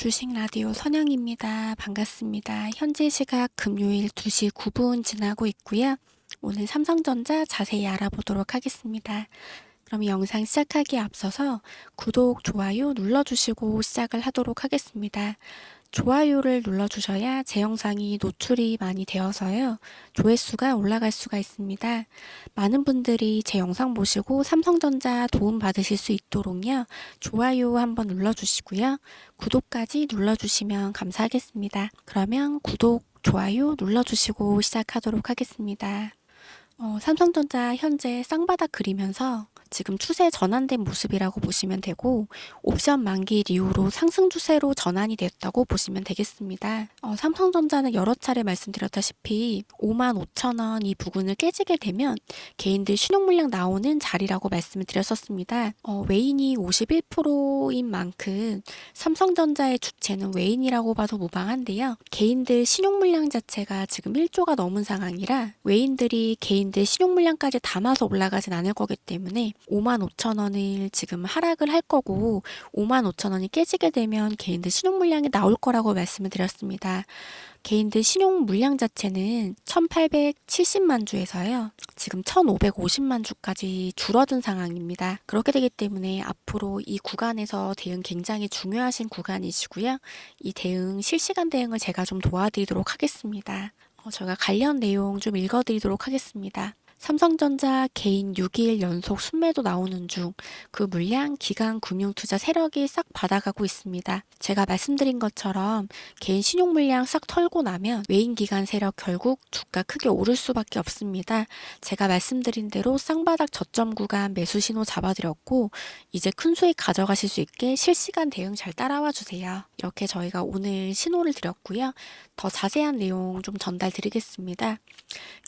주식 라디오 선영입니다. 반갑습니다. 현재 시각 금요일 2시 9분 지나고 있고요. 오늘 삼성전자 자세히 알아보도록 하겠습니다. 그럼 영상 시작하기에 앞서서 구독, 좋아요 눌러주시고 시작을 하도록 하겠습니다. 좋아요를 눌러주셔야 제 영상이 노출이 많이 되어서요. 조회수가 올라갈 수가 있습니다. 많은 분들이 제 영상 보시고 삼성전자 도움 받으실 수 있도록요. 좋아요 한번 눌러주시고요. 구독까지 눌러주시면 감사하겠습니다. 그러면 구독, 좋아요 눌러주시고 시작하도록 하겠습니다. 어, 삼성전자 현재 쌍바닥 그리면서 지금 추세 전환된 모습이라고 보시면 되고 옵션 만기 이후로 상승 추세로 전환이 됐다고 보시면 되겠습니다. 어, 삼성전자는 여러 차례 말씀드렸다시피 5만 5천 원 이 부근을 깨지게 되면 개인들 신용 물량 나오는 자리라고 말씀을 드렸었습니다. 어, 외인이 51%인 만큼 삼성전자의 주체는 외인이라고 봐도 무방한데요. 개인들 신용 물량 자체가 지금 1조가 넘은 상황이라 외인들이 개인들 신용 물량까지 담아서 올라가진 않을 거기 때문에 5만 5천 원을 지금 하락을 할 거고 5만 5천 원이 깨지게 되면 개인들 신용 물량이 나올 거라고 말씀을 드렸습니다. 개인들 신용 물량 자체는 1870만 주에서요. 지금 1550만 주까지 줄어든 상황입니다. 그렇게 되기 때문에 앞으로 이 구간에서 대응 굉장히 중요하신 구간이시고요. 이 대응 실시간 대응을 제가 좀 도와드리도록 하겠습니다. 어, 저희가 관련 내용 좀 읽어드리도록 하겠습니다. 삼성전자 개인 6일 연속 순매도 나오는 중 그 물량 기관 금융투자 세력이 싹 받아가고 있습니다. 제가 말씀드린 것처럼 개인 신용 물량 싹 털고 나면 외인 기관 세력 결국 주가 크게 오를 수밖에 없습니다. 제가 말씀드린 대로 쌍바닥 저점 구간 매수 신호 잡아드렸고 이제 큰 수익 가져가실 수 있게 실시간 대응 잘 따라와 주세요. 이렇게 저희가 오늘 신호를 드렸고요. 더 자세한 내용 좀 전달 드리겠습니다.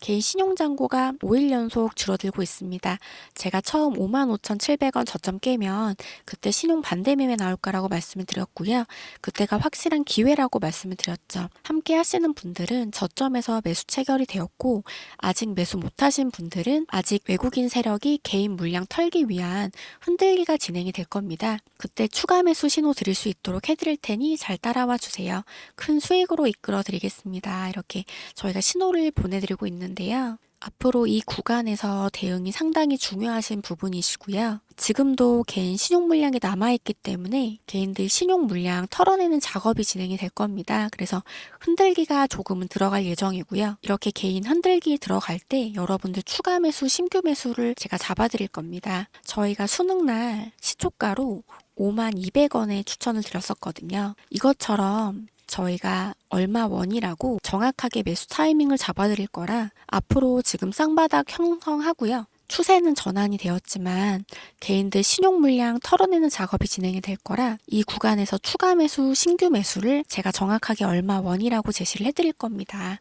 개인 신용 잔고가 5일 연속 줄어들고 있습니다. 제가 처음 55,700원 저점 깨면 그때 신용 반대 매매 나올 거라고 말씀을 드렸고요. 그때가 확실한 기회라고 말씀을 드렸죠. 함께 하시는 분들은 저점에서 매수 체결이 되었고 아직 매수 못하신 분들은 아직 외국인 세력이 개인 물량 털기 위한 흔들기가 진행이 될 겁니다. 그때 추가 매수 신호 드릴 수 있도록 해드릴 테니 잘 따라와 주세요. 큰 수익으로 이끌어 드리겠습니다. 이렇게 저희가 신호를 보내드리고 있는데요. 앞으로 이 구간에서 대응이 상당히 중요하신 부분이시고요. 지금도 개인 신용 물량이 남아있기 때문에 개인들 신용 물량 털어내는 작업이 진행이 될 겁니다. 그래서 흔들기가 조금은 들어갈 예정이고요. 이렇게 개인 흔들기 들어갈 때 여러분들 추가 매수, 신규 매수를 제가 잡아드릴 겁니다. 저희가 수능날 시초가로 5만 200원에 추천을 드렸었거든요. 이것처럼 저희가 얼마 원이라고 정확하게 매수 타이밍을 잡아드릴 거라 앞으로 지금 쌍바닥 형성하고요. 추세는 전환이 되었지만 개인들 신용 물량 털어내는 작업이 진행이 될 거라 이 구간에서 추가 매수, 신규 매수를 제가 정확하게 얼마 원이라고 제시를 해드릴 겁니다.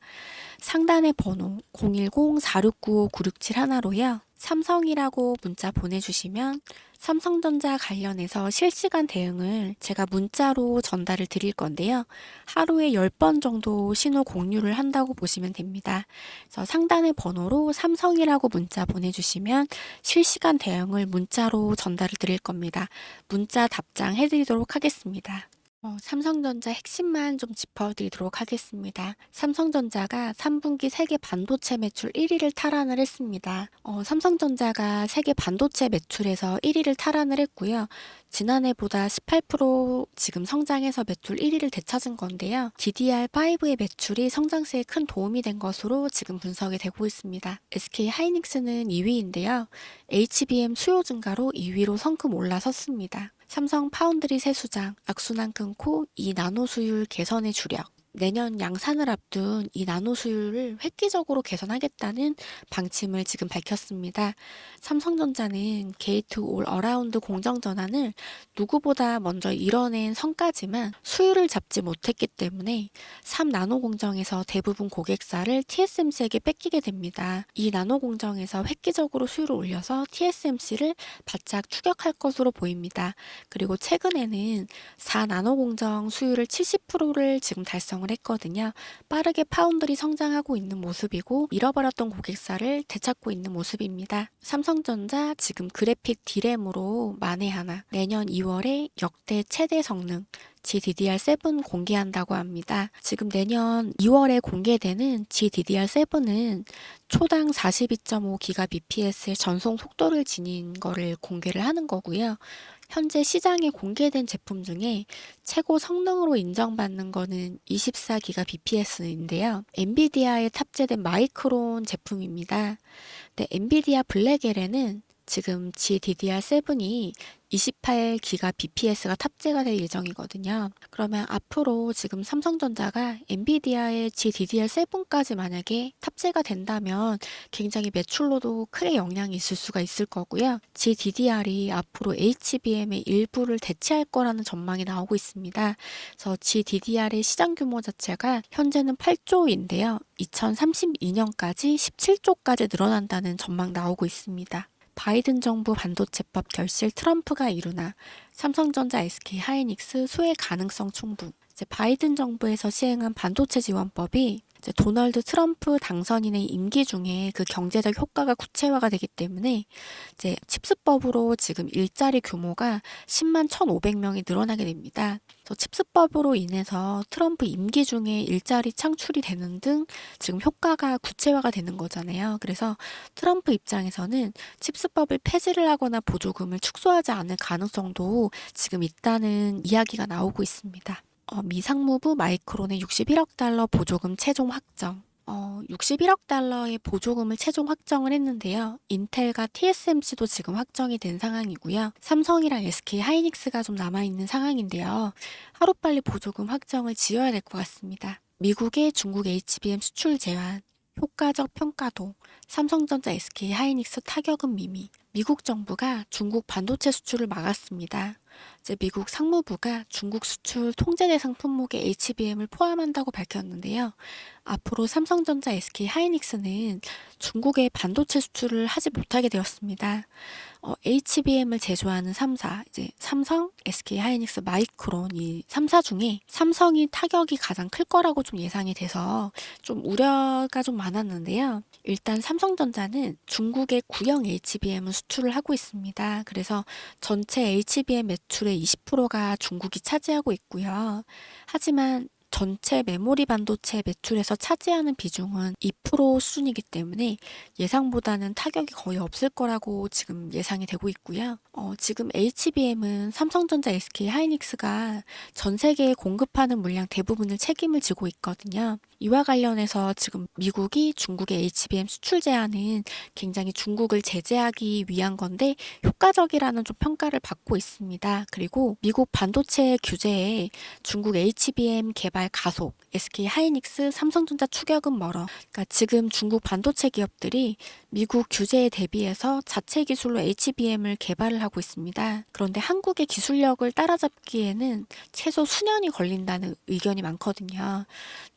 상단의 번호 010-4695-9671 하나로요. 삼성이라고 문자 보내주시면 삼성전자 관련해서 실시간 대응을 제가 문자로 전달을 드릴 건데요. 하루에 10번 정도 신호 공유를 한다고 보시면 됩니다. 그래서 상단의 번호로 삼성이라고 문자 보내주시면 실시간 대응을 문자로 전달을 드릴 겁니다. 문자 답장 해드리도록 하겠습니다. 어, 삼성전자 핵심만 좀 짚어드리도록 하겠습니다. 삼성전자가 3분기 세계 반도체 매출 1위를 탈환을 했습니다. 어, 삼성전자가 세계 반도체 매출에서 1위를 탈환을 했고요. 지난해보다 18% 지금 성장해서 매출 1위를 되찾은 건데요. DDR5의 매출이 성장세에 큰 도움이 된 것으로 지금 분석이 되고 있습니다. SK 하이닉스는 2위인데요. HBM 수요 증가로 2위로 성큼 올라섰습니다. 삼성 파운드리 세수장 악순환 끊고 이 나노 수율 개선의 주력. 내년 양산을 앞둔 이 나노 수율을 획기적으로 개선하겠다는 방침을 지금 밝혔습니다. 삼성전자는 게이트 올 어라운드 공정 전환을 누구보다 먼저 이뤄낸 성과지만 수율을 잡지 못했기 때문에 3나노 공정에서 대부분 고객사를 TSMC에게 뺏기게 됩니다. 이 나노 공정에서 획기적으로 수율을 올려서 TSMC를 바짝 추격할 것으로 보입니다. 그리고 최근에는 4나노 공정 수율을 70%를 지금 달성 을 했거든요. 빠르게 파운드리 성장하고 있는 모습이고 잃어버렸던 고객사를 되찾고 있는 모습입니다. 삼성전자 지금 그래픽 디램으로 만에 하나 내년 2월에 역대 최대 성능 GDDR7 공개한다고 합니다. 지금 내년 2월에 공개되는 GDDR7은 초당 42.5기가 bps의 전송 속도를 지닌 거를 공개를 하는 거고요. 현재 시장에 공개된 제품 중에 최고 성능으로 인정받는 거는 24기가 bps인데요. 엔비디아에 탑재된 마이크론 제품입니다. 네, 엔비디아 블랙엘에는 지금 GDDR7이 28기가 bps가 탑재가 될 예정이거든요. 그러면 앞으로 지금 삼성전자가 엔비디아의 GDDR7까지 만약에 탑재가 된다면 굉장히 매출로도 크게 영향이 있을 수가 있을 거고요. GDDR이 앞으로 HBM의 일부를 대체할 거라는 전망이 나오고 있습니다. 그래서 GDDR의 시장 규모 자체가 현재는 8조인데요. 2032년까지 17조까지 늘어난다는 전망 나오고 있습니다. 바이든 정부 반도체법 결실 트럼프가 이루나 삼성전자 SK 하이닉스 수혜 가능성 충분. 바이든 정부에서 시행한 반도체 지원법이 이제 도널드 트럼프 당선인의 임기 중에 그 경제적 효과가 구체화가 되기 때문에 이제 칩스법으로 지금 일자리 규모가 10만 1,500명이 늘어나게 됩니다. 그래서 칩스법으로 인해서 트럼프 임기 중에 일자리 창출이 되는 등 지금 효과가 구체화가 되는 거잖아요. 그래서 트럼프 입장에서는 칩스법을 폐지를 하거나 보조금을 축소하지 않을 가능성도 지금 있다는 이야기가 나오고 있습니다. 어, 미 상무부 마이크론의 61억 달러 보조금 최종 확정. 어, 61억 달러의 보조금을 최종 확정을 했는데요. 인텔과 TSMC도 지금 확정이 된 상황이고요. 삼성이랑 SK 하이닉스가 좀 남아있는 상황인데요. 하루빨리 보조금 확정을 지어야 될 것 같습니다. 미국의 중국 HBM 수출 제한, 효과적 평가도, 삼성전자 SK 하이닉스 타격은 미미. 미국 정부가 중국 반도체 수출을 막았습니다. 이제 미국 상무부가 중국 수출 통제 대상 품목에 HBM을 포함한다고 밝혔는데요. 앞으로 삼성전자 SK 하이닉스는 중국에 반도체 수출을 하지 못하게 되었습니다. 어, HBM을 제조하는 3사, 이제 삼성, SK 하이닉스, 마이크론 이 3사 중에 삼성이 타격이 가장 클 거라고 좀 예상이 돼서 좀 우려가 좀 많았는데요. 일단 삼성전자는 중국의 구형 HBM을 수출을 하고 있습니다. 그래서 전체 HBM 매출의 20%가 중국이 차지하고 있고요. 하지만 전체 메모리 반도체 매출에서 차지하는 비중은 2% 수준이기 때문에 예상보다는 타격이 거의 없을 거라고 지금 예상이 되고 있고요. 어, 지금 HBM은 삼성전자, SK 하이닉스가 전 세계에 공급하는 물량 대부분을 책임을 지고 있거든요. 이와 관련해서 지금 미국이 중국의 HBM 수출 제한은 굉장히 중국을 제재하기 위한 건데 효과적이라는 좀 평가를 받고 있습니다. 그리고 미국 반도체 규제에 중국 HBM 개발 가속, SK 하이닉스, 삼성전자 추격은 멀어. 그러니까 지금 중국 반도체 기업들이 미국 규제에 대비해서 자체 기술로 HBM을 개발을 하고 있습니다. 그런데 한국의 기술력을 따라잡기에는 최소 수년이 걸린다는 의견이 많거든요.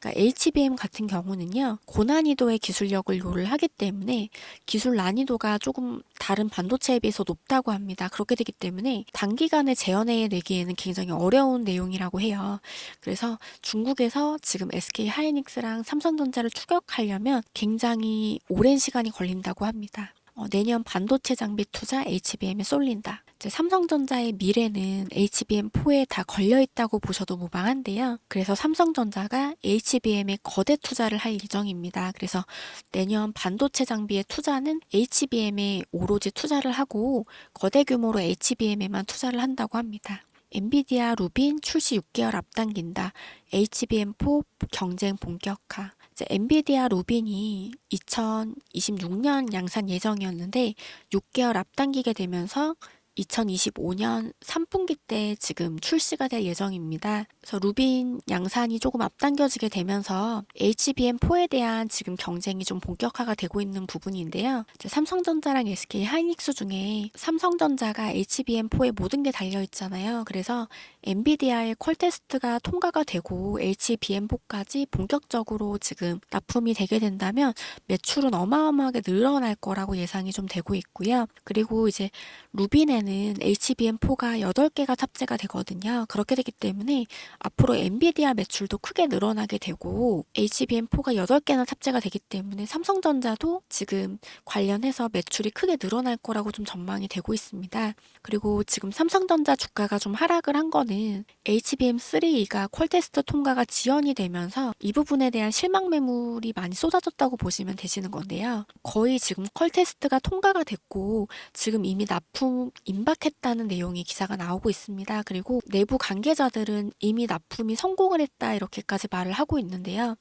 그러니까 HBM 같은 경우는요, 고난이도의 기술력을 요를 하기 때문에 기술 난이도가 조금 다른 반도체에 비해서 높다고 합니다. 그렇게 되기 때문에 단기간에 재현해 내기에는 굉장히 어려운 내용이라고 해요. 그래서 중국에서 지금 SK 하이닉스랑 삼성전자를 추격하려면 굉장히 오랜 시간이 걸린다고 합니다. 어, 내년 반도체 장비 투자 HBM에 쏠린다. 삼성전자의 미래는 HBM4에 다 걸려 있다고 보셔도 무방한데요. 그래서 삼성전자가 HBM에 거대 투자를 할 예정입니다. 그래서 내년 반도체 장비의 투자는 HBM에 오로지 투자를 하고 거대 규모로 HBM에만 투자를 한다고 합니다. 엔비디아 루빈 출시 6개월 앞당긴다. HBM4 경쟁 본격화. 엔비디아 루빈이 2026년 양산 예정이었는데 6개월 앞당기게 되면서 2025년 3분기 때 지금 출시가 될 예정입니다. 그래서 루빈 양산이 조금 앞당겨지게 되면서 HBM4에 대한 지금 경쟁이 좀 본격화가 되고 있는 부분인데요. 삼성전자랑 SK 하이닉스 중에 삼성전자가 HBM4에 모든 게 달려 있잖아요. 그래서 엔비디아의 퀄 테스트가 통과가 되고 HBM4까지 본격적으로 지금 납품이 되게 된다면 매출은 어마어마하게 늘어날 거라고 예상이 좀 되고 있고요. 그리고 이제 루빈에는 부분 에는 HBM4가 8개가 탑재가 되거든요. 그렇게 되기 때문에 앞으로 엔비디아 매출도 크게 늘어나게 되고 HBM4가 8개나 탑재가 되기 때문에 삼성전자도 지금 관련해서 매출이 크게 늘어날 거라고 좀 전망이 되고 있습니다. 그리고 지금 삼성전자 주가가 좀 하락을 한 거는 HBM3가 퀄테스트 통과가 지연이 되면서 이 부분에 대한 실망 매물이 많이 쏟아졌다고 보시면 되시는 건데요. 거의 지금 퀄테스트가 통과가 됐고 지금 이미 납품 임박했다는 내용의 기사가 나오고 있습니다. 그리고 내부 관계자들은 이미 납품이 성공을 했다 이렇게까지 말을 하고 있는데요.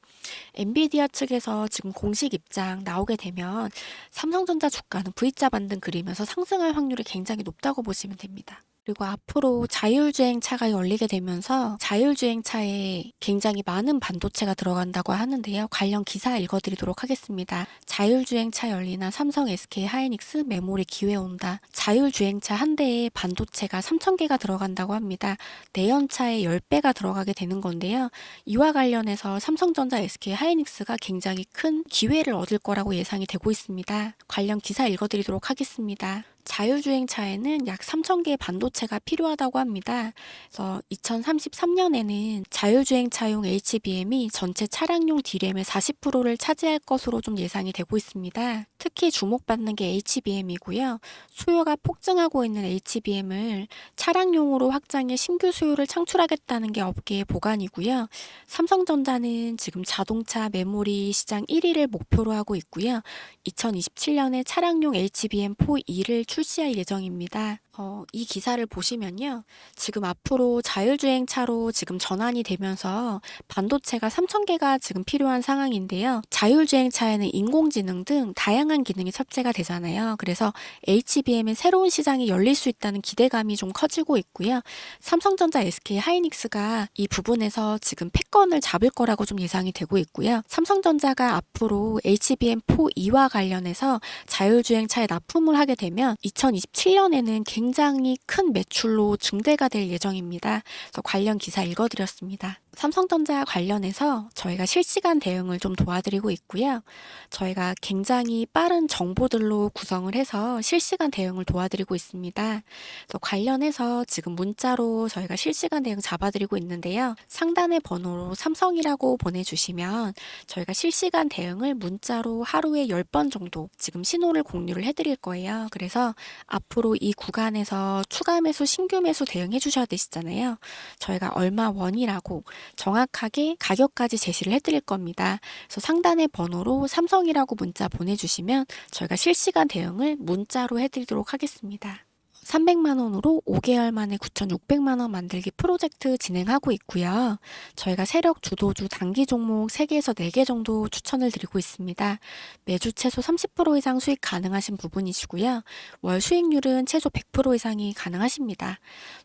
엔비디아 측에서 지금 공식 입장 나오게 되면 삼성전자 주가는 V자 반등 그리면서 상승할 확률이 굉장히 높다고 보시면 됩니다. 그리고 앞으로 자율주행 차가 열리게 되면서 자율주행 차에 굉장히 많은 반도체가 들어간다고 하는데요. 관련 기사 읽어드리도록 하겠습니다. 자율주행 차 열리나 삼성 SK 하이닉스 메모리 기회 온다. 자율주행 차 한 대에 반도체가 3,000개가 들어간다고 합니다. 내연차에 10배가 들어가게 되는 건데요. 이와 관련해서 삼성전자 SK 하이닉스가 굉장히 큰 기회를 얻을 거라고 예상이 되고 있습니다. 관련 기사 읽어드리도록 하겠습니다. 자율주행차에는 약 3,000개의 반도체가 필요하다고 합니다. 그래서 2033년에는 자율주행차용 HBM이 전체 차량용 D램의 40%를 차지할 것으로 좀 예상이 되고 있습니다. 특히 주목받는 게 HBM이고요. 수요가 폭증하고 있는 HBM을 차량용으로 확장해 신규 수요를 창출하겠다는 게 업계의 보관이고요. 삼성전자는 지금 자동차 메모리 시장 1위를 목표로 하고 있고요. 2027년에 차량용 HBM4E를 출시할 예정입니다. 어, 이 기사를 보시면요. 지금 앞으로 자율주행차로 지금 전환이 되면서 반도체가 3,000개가 지금 필요한 상황인데요. 자율주행차에는 인공지능 등 다양한 기능이 탑재가 되잖아요. 그래서 HBM의 새로운 시장이 열릴 수 있다는 기대감이 좀 커지고 있고요. 삼성전자 SK 하이닉스가 이 부분에서 지금 패권을 잡을 거라고 좀 예상이 되고 있고요. 삼성전자가 앞으로 HBM4E와 관련해서 자율주행차에 납품을 하게 되면 2027년에는 굉장히 큰 매출로 증대가 될 예정입니다. 그래서 관련 기사 읽어드렸습니다. 삼성전자 관련해서 저희가 실시간 대응을 좀 도와드리고 있고요. 저희가 굉장히 빠른 정보들로 구성을 해서 실시간 대응을 도와드리고 있습니다. 그래서 관련해서 지금 문자로 저희가 실시간 대응 잡아드리고 있는데요. 상단의 번호로 삼성이라고 보내주시면 저희가 실시간 대응을 문자로 하루에 10번 정도 지금 신호를 공유를 해드릴 거예요. 그래서 앞으로 이 구간에서 추가 매수, 신규 매수 대응해 주셔야 되시잖아요. 저희가 얼마 원이라고 정확하게 가격까지 제시를 해드릴 겁니다. 그래서 상단의 번호로 삼성이라고 문자 보내주시면 저희가 실시간 대응을 문자로 해드리도록 하겠습니다. 300만 원으로 5개월 만에 9,600만 원 만들기 프로젝트 진행하고 있고요. 저희가 세력 주도주 단기 종목 3개에서 4개 정도 추천을 드리고 있습니다. 매주 최소 30% 이상 수익 가능하신 부분이시고요. 월 수익률은 최소 100% 이상이 가능하십니다.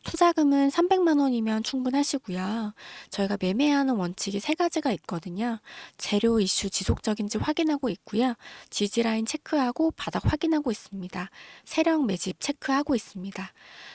투자금은 300만 원이면 충분하시고요. 저희가 매매하는 원칙이 세 가지가 있거든요. 재료 이슈 지속적인지 확인하고 있고요. 지지라인 체크하고 바닥 확인하고 있습니다. 세력 매집 체크하고 있습니다. 있습니다.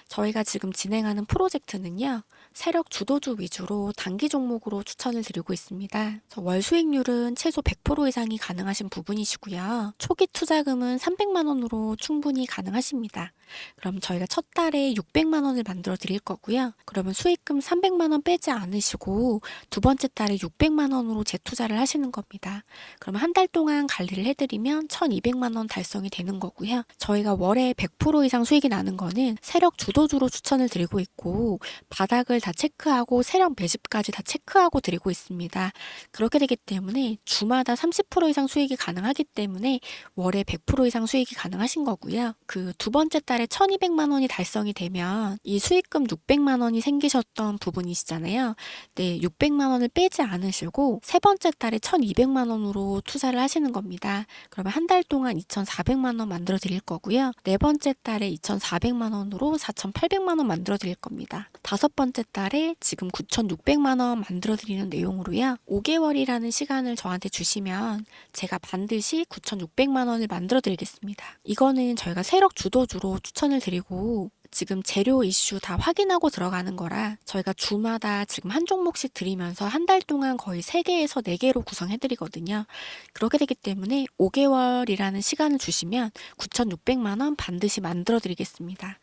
저희가 지금 진행하는 프로젝트는요, 세력 주도주 위주로 단기 종목으로 추천을 드리고 있습니다. 월 수익률은 최소 100% 이상이 가능하신 부분이시고요. 초기 투자금은 300만 원으로 충분히 가능하십니다. 그럼 저희가 첫 달에 600만 원을 만들어 드릴 거고요. 그러면 수익금 300만 원 빼지 않으시고 두 번째 달에 600만 원으로 재투자를 하시는 겁니다. 그럼 한 달 동안 관리를 해드리면 1200만 원 달성이 되는 거고요. 저희가 월에 100% 이상 수익이 나는 거는 세력 주도주로 추천을 드리고 있고 바닥을 다 체크하고 세력 매집까지 다 체크하고 드리고 있습니다. 그렇게 되기 때문에 주마다 30% 이상 수익이 가능하기 때문에 월에 100% 이상 수익이 가능하신 거고요. 그 두 번째 달에 1200만 원이 달성이 되면 이 수익금 600만 원이 생기셨던 부분이시잖아요. 네, 600만 원을 빼지 않으시고 세 번째 달에 1200만 원으로 투자를 하시는 겁니다. 그러면 한 달 동안 2400만 원 만들어 드릴 거고요. 네 번째 달에 2400만 원으로 4800만 원 만들어 드릴 겁니다. 다섯 번째 달에 지금 9600만 원 만들어 드리는 내용으로요. 5개월이라는 시간을 저한테 주시면 제가 반드시 9600만 원을 만들어 드리겠습니다. 이거는 저희가 세력 주도주로 추천을 드리고 지금 재료 이슈 다 확인하고 들어가는 거라 저희가 주마다 지금 한 종목씩 드리면서 한 달 동안 거의 3개에서 4개로 구성해 드리거든요. 그렇게 되기 때문에 5개월이라는 시간을 주시면 9,600만 원 반드시 만들어 드리겠습니다.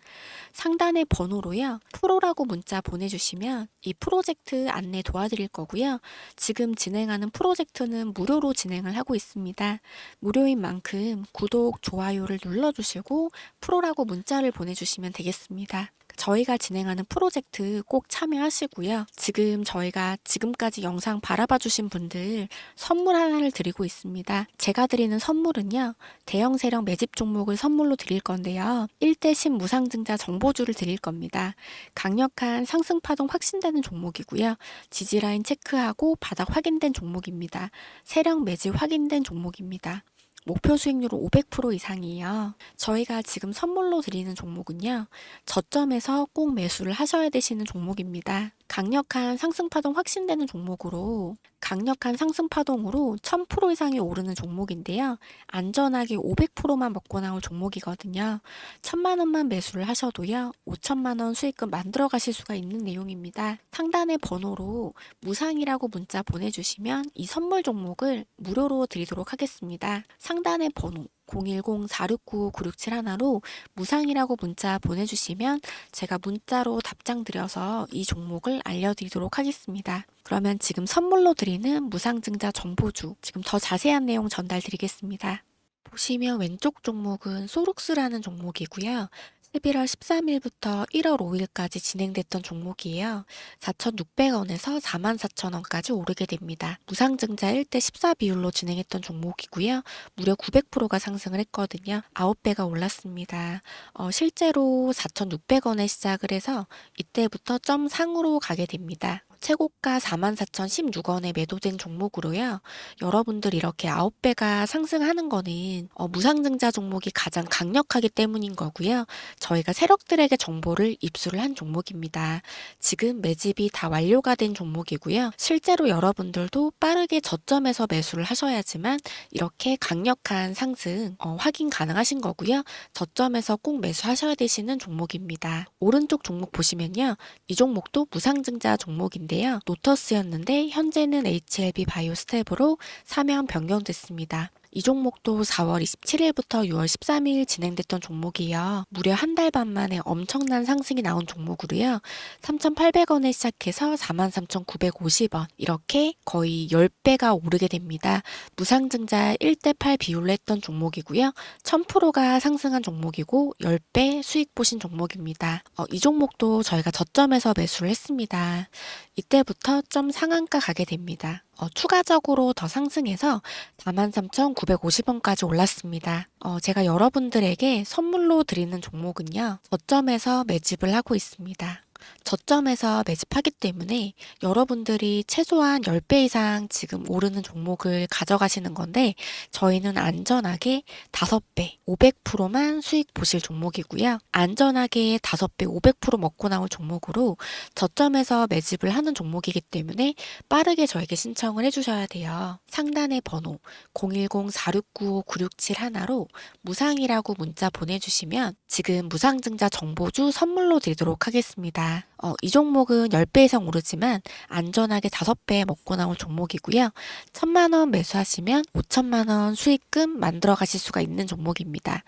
상단의 번호로요. 프로라고 문자 보내주시면 이 프로젝트 안내 도와드릴 거고요. 지금 진행하는 프로젝트는 무료로 진행을 하고 있습니다. 무료인 만큼 구독, 좋아요를 눌러주시고 프로라고 문자를 보내주시면 되겠습니다. 저희가 진행하는 프로젝트 꼭 참여하시고요. 지금 저희가 지금까지 영상 바라봐 주신 분들 선물 하나를 드리고 있습니다. 제가 드리는 선물은요. 대형 세력 매집 종목을 선물로 드릴 건데요. 1대 10 무상증자 정보주를 드릴 겁니다. 강력한 상승 파동 확신되는 종목이고요. 지지라인 체크하고 바닥 확인된 종목입니다. 세력 매집 확인된 종목입니다. 목표 수익률은 500% 이상이에요. 저희가 지금 선물로 드리는 종목은요. 저점에서 꼭 매수를 하셔야 되시는 종목입니다. 강력한 상승 파동 확신되는 종목으로 강력한 상승 파동으로 1000% 이상이 오르는 종목인데요. 안전하게 500%만 먹고 나올 종목이거든요. 1000만 원만 매수를 하셔도요. 5천만 원 수익금 만들어 가실 수가 있는 내용입니다. 상단의 번호로 무상이라고 문자 보내주시면 이 선물 종목을 무료로 드리도록 하겠습니다. 상단의 번호 010-469-9671로 무상이라고 문자 보내주시면 제가 문자로 답장 드려서 이 종목을 알려드리도록 하겠습니다. 그러면 지금 선물로 드리는 무상증자 정보주 지금 더 자세한 내용 전달 드리겠습니다. 보시면 왼쪽 종목은 소룩스라는 종목이고요. 11월 13일부터 1월 5일까지 진행됐던 종목이에요. 4,600원에서 44,000원까지 오르게 됩니다. 무상증자 1대 14 비율로 진행했던 종목이고요. 무려 900%가 상승을 했거든요. 9배가 올랐습니다. 어, 실제로 4,600원에 시작을 해서 이때부터 점 상으로 가게 됩니다. 최고가 44,016원에 매도된 종목으로요. 여러분들 이렇게 9배가 상승하는 거는 어, 무상증자 종목이 가장 강력하기 때문인 거고요. 저희가 세력들에게 정보를 입수를 한 종목입니다. 지금 매집이 다 완료가 된 종목이고요. 실제로 여러분들도 빠르게 저점에서 매수를 하셔야지만 이렇게 강력한 상승 어, 확인 가능하신 거고요. 저점에서 꼭 매수하셔야 되시는 종목입니다. 오른쪽 종목 보시면요. 이 종목도 무상증자 종목인데 요. 노터스였는데 현재는 HLB 바이오 스텝으로 사면 변경됐습니다. 이 종목도 4월 27일부터 6월 13일 진행됐던 종목이에요. 무려 한 달 반 만에 엄청난 상승이 나온 종목으로요. 3,800원에 시작해서 43,950원 이렇게 거의 10배가 오르게 됩니다. 무상증자 1대8 비율로 했던 종목이고요. 1000%가 상승한 종목이고 10배 수익 보신 종목입니다. 어, 이 종목도 저희가 저점에서 매수를 했습니다. 이때부터 점 상한가 가게 됩니다. 어, 추가적으로 더 상승해서 43,950원까지 올랐습니다. 어, 제가 여러분들에게 선물로 드리는 종목은요, 저점에서 매집을 하고 있습니다. 저점에서 매집하기 때문에 여러분들이 최소한 10배 이상 지금 오르는 종목을 가져가시는 건데 저희는 안전하게 5배, 500%만 수익 보실 종목이고요. 안전하게 5배, 500% 먹고 나올 종목으로 저점에서 매집을 하는 종목이기 때문에 빠르게 저에게 신청을 해주셔야 돼요. 상단의 번호 010-469-9671로 무상이라고 문자 보내주시면 지금 무상증자 정보주 선물로 드리도록 하겠습니다. 어, 이 종목은 10배 이상 오르지만 안전하게 5배 먹고 나올 종목이고요. 1000만원 매수하시면 5천만원 수익금 만들어 가실 수가 있는 종목입니다.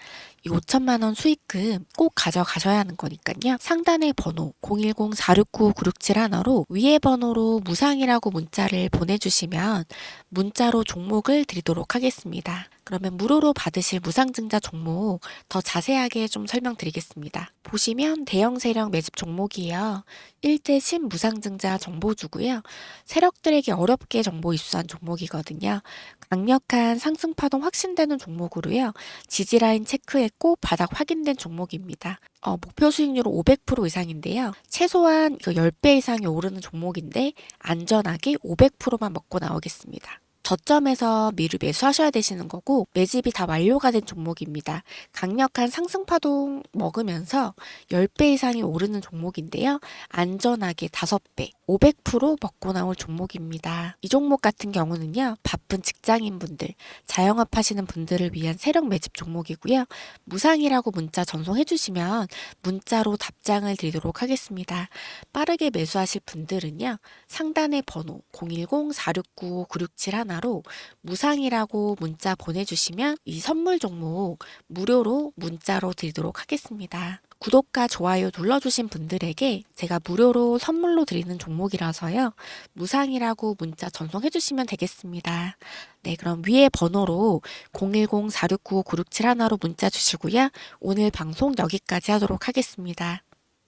이 5천만원 수익금 꼭 가져가셔야 하는 거니까요. 상단의 번호 010-469-9671로 위에 번호로 무상이라고 문자를 보내주시면 문자로 종목을 드리도록 하겠습니다. 그러면 무료로 받으실 무상증자 종목 더 자세하게 좀 설명드리겠습니다. 보시면 대형 세력 매집 종목이에요. 1대 10 무상증자 정보주고요. 세력들에게 어렵게 정보 입수한 종목이거든요. 강력한 상승 파동 확신되는 종목으로요. 지지라인 체크했고 바닥 확인된 종목입니다. 어, 목표 수익률은 500% 이상인데요. 최소한 이거 10배 이상이 오르는 종목인데 안전하게 500%만 먹고 나오겠습니다. 저점에서 미리 매수하셔야 되시는 거고 매집이 다 완료가 된 종목입니다. 강력한 상승 파동 먹으면서 10배 이상이 오르는 종목인데요. 안전하게 5배, 500% 먹고 나올 종목입니다. 이 종목 같은 경우는요. 바쁜 직장인분들, 자영업 하시는 분들을 위한 세력 매집 종목이고요. 무상이라고 문자 전송해 주시면 문자로 답장을 드리도록 하겠습니다. 빠르게 매수하실 분들은요. 상단의 번호 010-469-9671 하나로 무상이라고 문자 보내주시면 이 선물 종목 무료로 문자로 드리도록 하겠습니다. 구독과 좋아요 눌러주신 분들에게 제가 무료로 선물로 드리는 종목이라서요. 무상이라고 문자 전송해 주시면 되겠습니다. 네, 그럼 위에 번호로 010-4695-9671로 문자 주시고요. 오늘 방송 여기까지 하도록 하겠습니다.